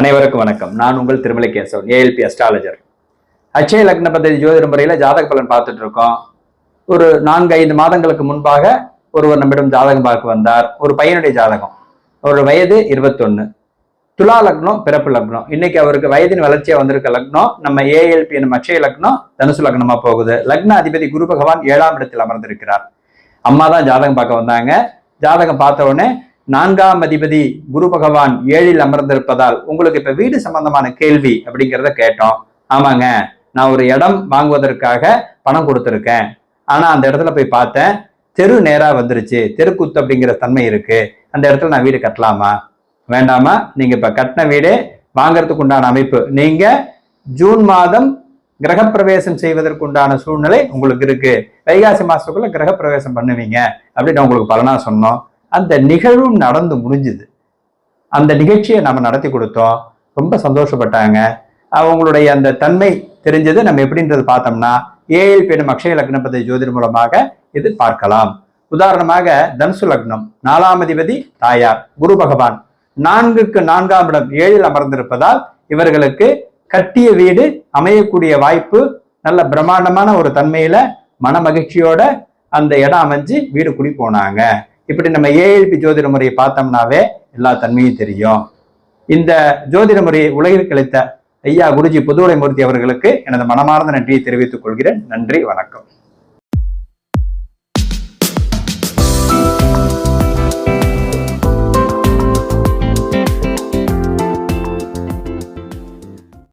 அனைவருக்கும் வணக்கம். நான் உங்கள் திருமலை கேசவன் ஏஎல்பி அஸ்ட்ராலஜர் அச்சய லக்ன பதவி ஜோதிட முறையில ஜாதக பலன் பார்த்துட்டு இருக்கோம். ஒரு நான்கு ஐந்து மாதங்களுக்கு முன்பாக ஒருவர் நம்மிடம் ஜாதகம் பார்க்க வந்தார். ஒரு பையனுடைய ஜாதகம். அவரோட வயது இருபத்தொன்னு. துலா லக்னம் பிறப்பு லக்னம். இன்னைக்கு அவருக்கு வயதின் வளர்ச்சியா வந்திருக்க லக்னம் நம்ம ஏஎல்பி என்னும் அச்சய லக்னம் தனுசு லக்னமா போகுது. லக்ன அதிபதி குரு பகவான் ஏழாம் இடத்தில் அமர்ந்திருக்கிறார். அம்மா தான் ஜாதகம் பார்க்க வந்தாங்க. ஜாதகம் பார்த்த உடனே நான்காம் அதிபதி குரு பகவான் ஏழில் அமர்ந்திருப்பதால் உங்களுக்கு இப்ப வீடு சம்பந்தமான கேள்வி அப்படிங்கிறத கேட்டோம். ஆமாங்க நான் ஒரு இடம் வாங்குவதற்காக பணம் கொடுத்துருக்கேன். ஆனா அந்த இடத்துல போய் பார்த்தேன் தெரு நேரா வந்துருச்சு தெருக்குத்து அப்படிங்கிற தன்மை இருக்கு. அந்த இடத்துல நான் வீடு கட்டலாமா? வேண்டாமா? நீங்க இப்ப கட்டின வீடே வாங்கறதுக்கு உண்டான அமைப்பு. நீங்க ஜூன் மாதம் கிரகப்பிரவேசம் செய்வதற்கு உண்டான சூழ்நிலை உங்களுக்கு இருக்கு. வைகாசி மாசத்துக்குள்ள கிரகப்பிரவேசம் பண்ணுவீங்க அப்படின்னு உங்களுக்கு பலனா சொன்னோம். அந்த நிகழ்வும் நடந்து முடிஞ்சுது. அந்த நிகழ்ச்சியை நம்ம நடத்தி கொடுத்தோம். ரொம்ப சந்தோஷப்பட்டாங்க. அவங்களுடைய அந்த தன்மை தெரிஞ்சது நம்ம எப்படின்றது பார்த்தோம்னா ஏழு பெண்ணும் அக்ஷய லக்ன பதவி ஜோதிட மூலமாக இது பார்க்கலாம் உதாரணமாக தனுசு லக்னம் நாலாம் அதிபதி தாயார் குரு பகவான். நான்குக்கு நான்காம் இடம் ஏழில் அமர்ந்திருப்பதால் இவர்களுக்கு கட்டிய வீடு அமையக்கூடிய வாய்ப்பு நல்ல பிரம்மாண்டமான ஒரு தன்மையில மன மகிழ்ச்சியோட அந்த இடம் அமைஞ்சு வீடு குடி போனாங்க. இப்படி நம்ம ஏஎல்பி ஜோதிட முறையை பார்த்தோம்னாவே எல்லா தன்மையும் தெரியும். இந்த ஜோதிட முறையை உலகில் கழித்த ஐயா குருஜி புதுவுடை மூர்த்தி அவர்களுக்கு எனது மனமார்ந்த நன்றியை தெரிவித்துக் கொள்கிறேன். நன்றி வணக்கம்.